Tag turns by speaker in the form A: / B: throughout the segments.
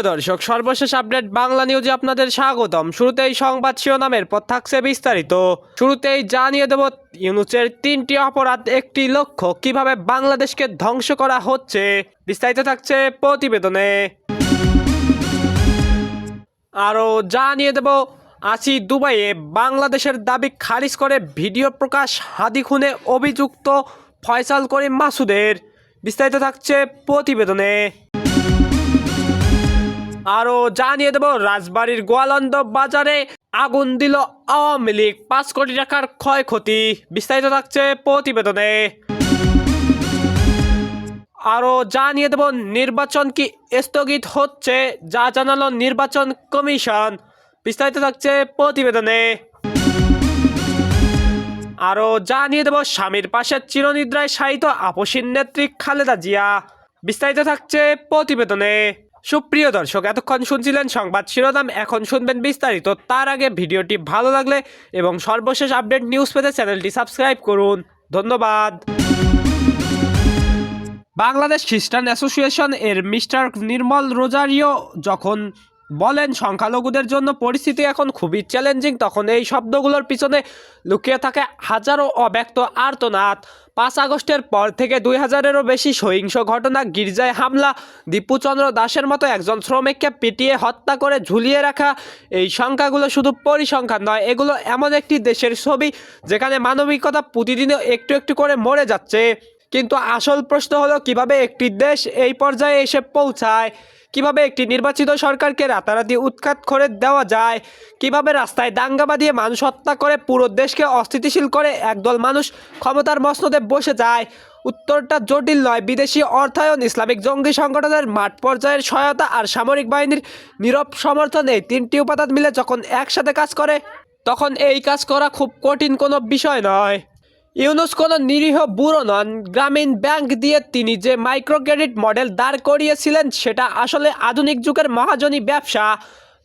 A: সুপ্রিয় দর্শক সর্বশেষ আপডেট বাংলা নিউজে আপনাদের স্বাগতম। শুরুতেই সংবাদ শিরোনামের পর থাকছে বিস্তারিত। শুরুতেই জানিয়ে দেব, ইউনুসের তিনটি অপরাধ, একটি লক্ষ্য, কীভাবে বাংলাদেশকে ধ্বংস করা হচ্ছে। বিস্তারিত থাকছে প্রতিবেদনে। আরও জানিয়ে দেব আসি দুবাইয়ে। বাংলাদেশের দাবি খারিজ করে ভিডিও প্রকাশ, হাদি খুনে অভিযুক্ত ফয়সাল করিম মাসুদের। বিস্তারিত থাকছে প্রতিবেদনে। আরও জানিয়ে দেব, রাজবাড়ির গোয়ালন্দ বাজারে আগুন দিল আওয়ামী লীগ। পাঁচ কোটি টাকার ক্ষয়ক্ষতি বিস্তারিত থাকছে প্রতিবেদনে। আরও জানিয়ে দেব, নির্বাচন কি স্থগিত হচ্ছে, যা জানালো নির্বাচন কমিশন। বিস্তারিত থাকছে প্রতিবেদনে। আরও জানিয়ে দেব, স্বামীর পাশে চিরনিদ্রায় শায়িত আপসীর নেত্রী খালেদা জিয়া। বিস্তারিত থাকছে প্রতিবেদনে। সুপ্রিয় দর্শক, এতক্ষণ শুনছিলেন সংবাদ শিরোনাম, এখন শুনবেন বিস্তারিত। তার আগে ভিডিওটি ভালো লাগলে এবং সর্বশেষ আপডেট নিউজ পেতে চ্যানেলটি সাবস্ক্রাইব করুন। ধন্যবাদ। বাংলাদেশ খ্রিস্টান অ্যাসোসিয়েশন এর মিস্টার নির্মল রোজারিও যখন বলেন, সংখ্যালঘুদের জন্য পরিস্থিতি এখন খুবই চ্যালেঞ্জিং তখন এই শব্দগুলোর পিছনে লুকিয়ে থাকে হাজারো অব্যক্ত আর্তনাদ। পাঁচ আগস্টের পর থেকে দুই হাজারেরও বেশি সহিংস ঘটনা, গির্জায় হামলা, দীপুচন্দ্র দাসের মতো একজন শ্রমিককে পিটিয়ে হত্যা করে ঝুলিয়ে রাখা, এই সংখ্যাগুলো শুধু পরিসংখ্যান নয়, এগুলো এমন একটি দেশের ছবি যেখানে মানবিকতা প্রতিদিনও একটু একটু করে মরে যাচ্ছে। কিন্তু আসল প্রশ্ন হলো, কীভাবে একটি দেশ এই পর্যায়ে এসে পৌঁছায়? কীভাবে একটি নির্বাচিত সরকারকে রাতারাতি উৎখাত করে দেওয়া যায়? কীভাবে রাস্তায় দাঙ্গা বাঁধিয়ে মানুষ হত্যা করে? পুরো দেশকে অস্থিতিশীল করে একদল মানুষ ক্ষমতার মসনদে বসে যায়। উত্তরটা জটিল নয়। বিদেশি অর্থায়ন, ইসলামিক জঙ্গি সংগঠনের মাঠ পর্যায়ের সহায়তা আর সামরিক বাহিনীর নীরব সমর্থন এই তিনটি উপাদান মিলে যখন একসাথে কাজ করে, তখন এই কাজ করা খুব কঠিন কোনো বিষয় নয়। ইউনুস নিরীহ বুড়ো নন। গ্রামীণ ব্যাংক দিয়ে তিনি যে মাইক্রো ক্রেডিট মডেল দাঁড় করিয়েছিলেন, সেটা আসলে আধুনিক যুগের মহাজনী ব্যবসা।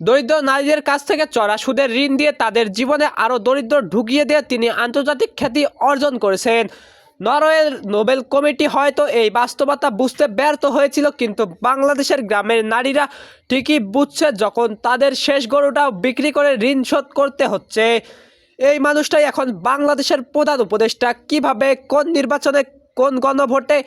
A: দরিদ্র নারীদের কাছ থেকে চড়া সুদের ঋণ দিয়ে তাদের জীবনে আরও দরিদ্র ঢুকিয়ে দিয়ে তিনি আন্তর্জাতিক খ্যাতি অর্জন করেছেন। নরওয়ের নোবেল কমিটি হয়তো এই বাস্তবতা বুঝতে ব্যর্থ হয়েছিল, কিন্তু বাংলাদেশের গ্রামের নারীরা ঠিকই বুঝছে, যখন তাদের শেষ গরুটাও বিক্রি করে ঋণ শোধ করতে হচ্ছে। এই মানুষটাই এখন বাংলাদেশের প্রধান উপদেষ্টা। কীভাবে, কোন নির্বাচনে কোন গণভোটে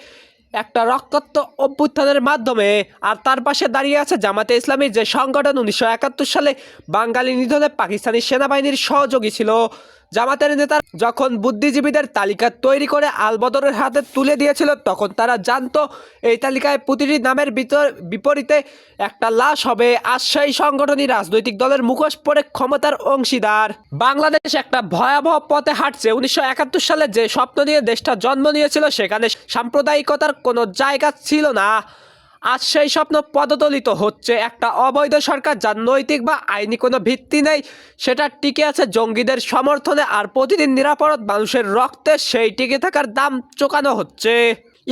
A: একটা রক্তাক্ত অভ্যুত্থানের মাধ্যমে, আর তার পাশে দাঁড়িয়ে আছে জামাতে ইসলামী যে সংগঠন উনিশশো একাত্তর সালে বাঙালি নিধনে পাকিস্তানি সেনাবাহিনীর সহযোগী ছিল। জামাতের নেতা যখন বুদ্ধিজীবীদের তালিকা তৈরি করে আলবদরের হাতে তুলে দিয়েছিল, তখন তারা জানতো এই তালিকায় প্রতিটি নামের ভিতর, বিপরীতে একটা লাশ হবে। সেই সংগঠনই রাজনৈতিক দলের মুখোশ পরে ক্ষমতার অংশীদার। বাংলাদেশ একটা ভয়াবহ পথে হাঁটছে। উনিশশো একাত্তর সালে যে স্বপ্ন নিয়ে দেশটা জন্ম নিয়েছিল, সেখানে সাম্প্রদায়িকতার কোনো জায়গা ছিল না। আজ সেই স্বপ্ন পদদলিত হচ্ছে। একটা অবৈধ সরকার যার নৈতিক বা আইনি কোনো ভিত্তি নেই, সেটা টিকে আছে জঙ্গিদের সমর্থনে আর প্রতিদিন নিরাপরাধ মানুষের রক্তে সেই টিকে থাকার দাম চোকানো হচ্ছে।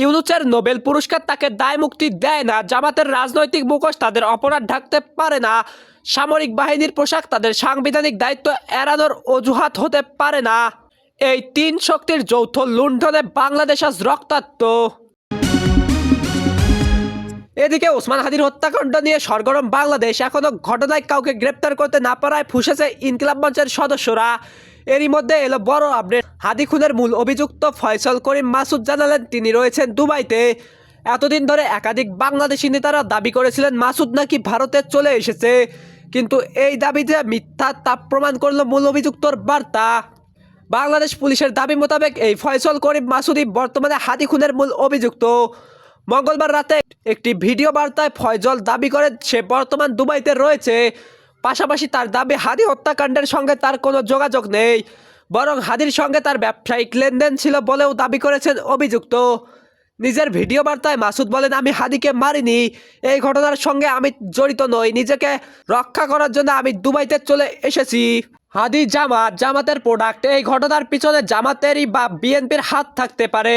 A: ইউনুচের নোবেল পুরস্কার তাকে দায় মুক্তি দেয় না, জামাতের রাজনৈতিক মুখোশ তাদের অপরাধ ঢাকতে পারে না, সামরিক বাহিনীর পোশাক তাদের সাংবিধানিক দায়িত্ব এড়ানোর অজুহাত হতে পারে না। এই তিন শক্তির যৌথ লুণ্ঠনে বাংলাদেশ আজ রক্তাক্ত। এদিকে ওসমান হাদির হত্যাকাণ্ড নিয়ে সরগরম বাংলাদেশ। এখনও ঘটনায় কাউকে গ্রেপ্তার করতে না পারায় ফুসেছে ইনকিলাব মঞ্চের সদস্যরা। এরই মধ্যে এলো বড় আপডেট। হাদি খুনের মূল অভিযুক্ত ফয়সল করিম মাসুদ জানালেন, তিনি রয়েছেন দুবাইতে। এতদিন ধরে একাধিক বাংলাদেশি নেতারা দাবি করেছিলেন, মাসুদ নাকি ভারতে চলে এসেছে। কিন্তু এই দাবিতে মিথ্যা তা প্রমাণ করল মূল অভিযুক্তর বার্তা। বাংলাদেশ পুলিশের দাবি মোতাবেক এই ফয়সল করিম মাসুদি বর্তমানে হাদি খুনের মূল অভিযুক্ত। মঙ্গলবার রাতে একটি ভিডিও বার্তায় ফয়জল দাবি করেন সে বর্তমান দুবাইতে রয়েছে। পাশাপাশি তার দাবি, হাদি হত্যাকাণ্ডের সঙ্গে তার কোনো যোগাযোগ নেই, বরং হাদির সঙ্গে তার ব্যবসায়িক লেনদেন ছিল বলেও দাবি করেছেন অভিযুক্ত। নিজের ভিডিও বার্তায় মাসুদ বলেন, আমি হাদিকে মারিনি, এই ঘটনার সঙ্গে আমি জড়িত নই, নিজেকে রক্ষা করার জন্য আমি দুবাইতে চলে এসেছি। হাদি জামাত, জামাতের প্রোডাক্ট, এই ঘটনার পিছনে জামাতেরই বা বিএনপির হাত থাকতে পারে।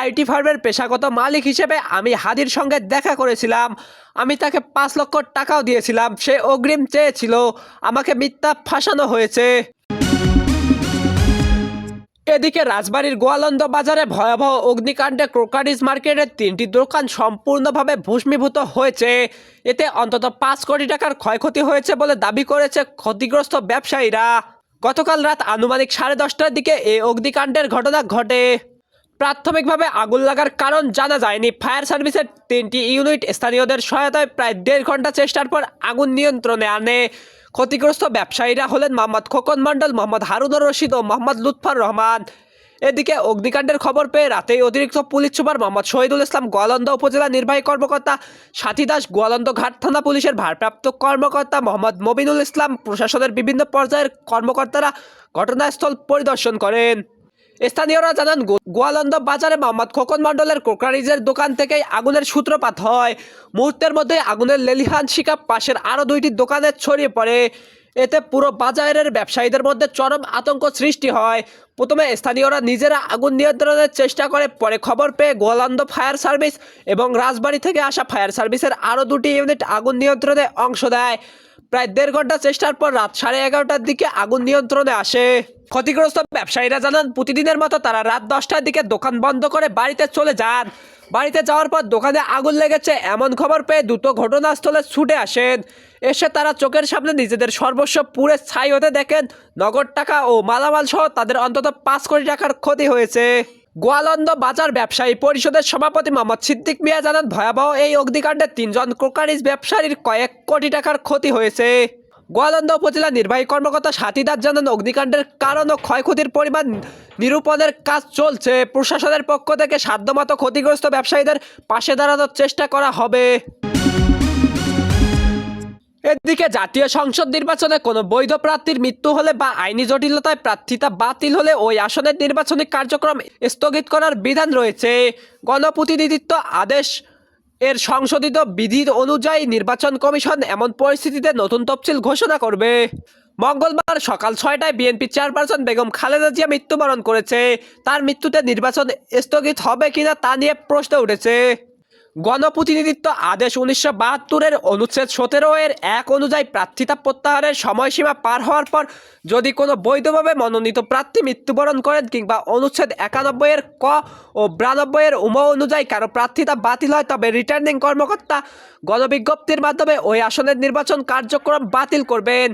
A: আইটি ফার্মের পেশাগত মালিক হিসেবে আমি হাদির সঙ্গে দেখা করেছিলাম। আমি তাকে পাঁচ লক্ষ টাকাও দিয়েছিলাম। সে অগ্রিম চেয়েছিল। আমাকে মিথ্যা ফাঁসানো হয়েছে। এদিকে রাজবাড়ির গোয়ালন্দ বাজারে ভয়াবহ অগ্নিকাণ্ডে ক্রোকারিজ মার্কেটের তিনটি দোকান সম্পূর্ণভাবে ভূষ্মীভূত হয়েছে। এতে অন্তত পাঁচ কোটি টাকার ক্ষয়ক্ষতি হয়েছে বলে দাবি করেছে ক্ষতিগ্রস্ত ব্যবসায়ীরা। গতকাল রাত আনুমানিক সাড়ে দশটার দিকে এই অগ্নিকাণ্ডের ঘটনা ঘটে। প্রাথমিকভাবে আগুন লাগার কারণ জানা যায়নি। ফায়ার সার্ভিসের তিনটি ইউনিট স্থানীয়দের সহায়তায় প্রায় দেড় ঘণ্টা চেষ্টার পর আগুন নিয়ন্ত্রণে আনে। ক্ষতিগ্রস্ত ব্যবসায়ীরা হলেন মোহাম্মদ খোকন মণ্ডল, মোহাম্মদ হারুনুর রশিদ ও মোহাম্মদ লুৎফর রহমান। এদিকে অগ্নিকাণ্ডের খবর পেয়ে রাতেই অতিরিক্ত পুলিশ সুপার মোহাম্মদ শহীদুল ইসলাম গোয়ালন্দ উপজেলা নির্বাহী কর্মকর্তা সাথী দাস, গোয়ালন্দ ঘাট থানা পুলিশের ভারপ্রাপ্ত কর্মকর্তা মোহাম্মদ মবিনুল ইসলাম প্রশাসনের বিভিন্ন পর্যায়ের কর্মকর্তারা ঘটনাস্থল পরিদর্শন করেন। স্থানীয়রা জানান গোয়ালন্দ বাজারে মোহাম্মদ খোকন মণ্ডলের কোকরারিজের দোকান থেকেই আগুনের সূত্রপাত হয়। মুহূর্তের মধ্যে আগুনের লেলিহান শিকা পাশের আরও দুইটি দোকানে ছড়িয়ে পড়ে। এতে পুরো বাজারের ব্যবসায়ীদের মধ্যে চরম আতঙ্ক সৃষ্টি হয়। প্রথমে স্থানীয়রা নিজেরা আগুন নিয়ন্ত্রণের চেষ্টা করে, পরে খবর পেয়ে গোয়ালন্দ ফায়ার সার্ভিস এবং রাজবাড়ি থেকে আসা ফায়ার সার্ভিসের আরও দুটি ইউনিট আগুন নিয়ন্ত্রণে অংশ দেয় প্রায় দেড় ঘণ্টা চেষ্টার পর রাত সাড়ে এগারোটার দিকে আগুন নিয়ন্ত্রণে আসে। ক্ষতিগ্রস্ত ব্যবসায়ীরা জানান, প্রতিদিনের মতো তারা রাত দশটার দিকে দোকান বন্ধ করে বাড়িতে চলে যান। বাড়িতে যাওয়ার পর দোকানে আগুন লেগেছে এমন খবর পেয়ে দ্রুত ঘটনাস্থলে ছুটে আসেন। এসে তারা চোখের সামনে নিজেদের সর্বস্ব পুড়ে ছাই হতে দেখেন, নগদ টাকা ও মালামাল সহ তাদের অন্তত পাঁচ কোটি টাকার ক্ষতি হয়েছে। গোয়ালন্দ বাজার ব্যবসায়ী পরিষদের সভাপতি মোহাম্মদ সিদ্দিক মিয়া জানান, ভয়াবহ এই অগ্নিকাণ্ডে তিনজন কোকারিজ ব্যবসায়ীর কয়েক কোটি টাকার ক্ষতি হয়েছে। গোয়ালন্দ উপজেলা নির্বাহী কর্মকর্তা সাথীদার জানান, অগ্নিকাণ্ডের কারণ ও ক্ষয়ক্ষতির পরিমাণ নিরূপণের কাজ চলছে। প্রশাসনের পক্ষ থেকে সাধ্যমতো ক্ষতিগ্রস্ত ব্যবসায়ীদের পাশে দাঁড়ানোর চেষ্টা করা হবে। এদিকে জাতীয় সংসদ নির্বাচনে কোনো বৈধ প্রার্থীর মৃত্যু হলে বা আইনি জটিলতায় প্রার্থিতা বাতিল হলে ওই আসনের নির্বাচনী কার্যক্রম স্থগিত করার বিধান রয়েছে। গণপ্রতিনিধিত্ব আদেশ এর সংশোধিত বিধি অনুযায়ী নির্বাচন কমিশন এমন পরিস্থিতিতে নতুন তফসিল ঘোষণা করবে। মঙ্গলবার সকাল ছয়টায় বিএনপি চেয়ারপারসন বেগম খালেদা জিয়া মৃত্যুবরণ করেছে। তার মৃত্যুতে নির্বাচন স্থগিত হবে কিনা তা নিয়ে প্রশ্ন উঠেছে। গণপ্রতিনিধিত্ব আদেশ উনিশশো বাহাত্তরের অনুচ্ছেদ সতেরো এর এক অনুযায়ী প্রার্থিতা প্রত্যাহারের সময়সীমা পার হওয়ার পর যদি কোনো বৈধভাবে মনোনীত প্রার্থী মৃত্যুবরণ করেন কিংবা অনুচ্ছেদ একানব্বই এর ক ও বিরানব্বই এর উম অনুযায়ী কারও প্রার্থিতা বাতিল হয়, তবে রিটার্নিং কর্মকর্তা গণবিজ্ঞপ্তির মাধ্যমে ওই আসনের নির্বাচন কার্যক্রম বাতিল করবেন।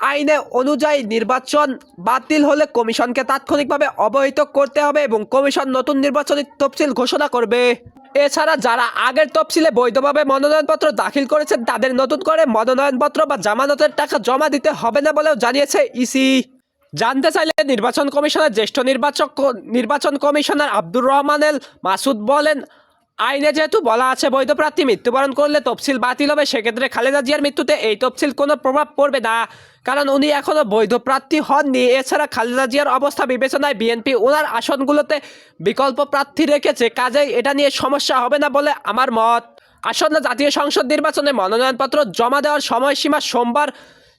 A: আইনে অনুযায়ী নির্বাচন বাতিল হলে কমিশনকে তাৎক্ষণিকভাবে অবহিত করতে হবে এবং কমিশন নতুন নির্বাচনী তফসিল ঘোষণা করবে। এছাড়া যারা আগের তফসিলে বৈধভাবে মনোনয়নপত্র দাখিল করেছেন, তাদের নতুন করে মনোনয়নপত্র বা জামানতের টাকা জমা দিতে হবে না বলেও জানিয়েছে ইসি। জানতে চাইলে নির্বাচন কমিশনের জ্যেষ্ঠ নির্বাচক নির্বাচন কমিশনার আব্দুর রহমানেল মাসুদ বলেন আইনে যেহেতু বলা আছে বৈধ প্রার্থী মৃত্যুবরণ করলে তফসিল বাতিল হবে, সেক্ষেত্রে খালেদা জিয়ার মৃত্যুতে এই তফসিল কোনো প্রভাব পড়বে না। কারণ উনি এখনও বৈধ প্রার্থী হননি। এছাড়া খালেদা জিয়ার অবস্থা বিবেচনায় বিএনপি ওনার আসনগুলোতে বিকল্প প্রার্থী রেখেছে। কাজেই এটা নিয়ে সমস্যা হবে না বলে আমার মত। আসন্ন জাতীয় সংসদ নির্বাচনে মনোনয়নপত্র জমা দেওয়ার সময়সীমা সোমবার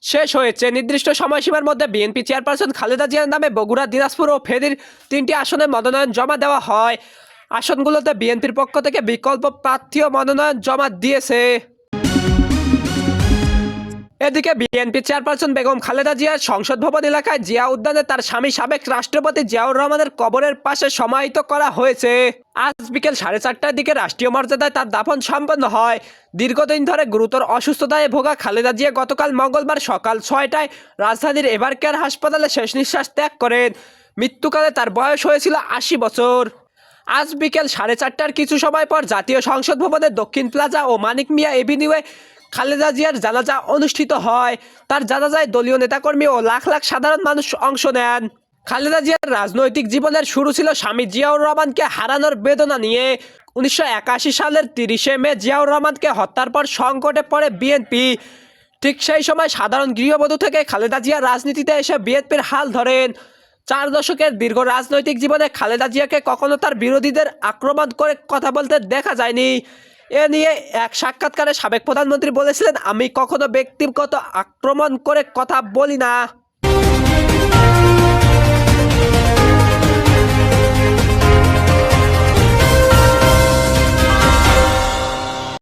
A: শেষ হয়েছে। নির্দিষ্ট সময়সীমার মধ্যে বিএনপি চেয়ারপারসন খালেদা জিয়ার নামে বগুড়া, দিনাজপুর ও ফেনীর তিনটি আসনে মনোনয়ন জমা দেওয়া হয়। আসনগুলোতে বিএনপির পক্ষ থেকে বিকল্প প্রার্থীও মনোনয়ন জমা দিয়েছে। এদিকে বিএনপি চেয়ারপারসন বেগম খালেদা জিয়ার সংসদ ভবন এলাকায় জিয়া উদ্যানে তার স্বামী সাবেক রাষ্ট্রপতি জিয়াউর রহমানের কবরের পাশে সমাহিত করা হয়েছে। আজ বিকেল সাড়ে চারটার দিকে রাষ্ট্রীয় মর্যাদায় তার দাফন সম্পন্ন হয়। দীর্ঘদিন ধরে গুরুতর অসুস্থতায় ভোগা খালেদা জিয়া গতকাল মঙ্গলবার সকাল ছয়টায় রাজধানীর এভারকেয়ার হাসপাতালে শেষ নিঃশ্বাস ত্যাগ করেন। মৃত্যুকালে তার বয়স হয়েছিল আশি বছর। আজ বিকেল সাড়ে চারটার কিছু সময় পর জাতীয় সংসদ ভবনের দক্ষিণ প্লাজা ও মানিক মিয়া এভিনিউয়ে খালেদা জিয়ার জানাজা অনুষ্ঠিত হয়। তার জানাজায় দলীয় নেতাকর্মী ও লাখ লাখ সাধারণ মানুষ অংশ নেন। খালেদা জিয়ার রাজনৈতিক জীবনের শুরু ছিল স্বামী জিয়াউর রহমানকে হারানোর বেদনা নিয়ে। উনিশশো একাশি সালের তিরিশে মে জিয়াউর রহমানকে হত্যার পর সংকটে পড়ে বিএনপি। ঠিক সেই সময় সাধারণ গৃহবধূ থেকে খালেদা জিয়া রাজনীতিতে এসে বিএনপির হাল ধরেন। চার দশকের দীর্ঘ রাজনৈতিক জীবনে খালেদা জিয়াকে কখনো তার বিরোধীদের আক্রমণ করে কথা বলতে দেখা যায়নি। এ নিয়ে এক সাক্ষাৎকারে সাবেক প্রধানমন্ত্রী বলেছিলেন, আমি কখনো ব্যক্তিগত আক্রমণ করে কথা বলি না।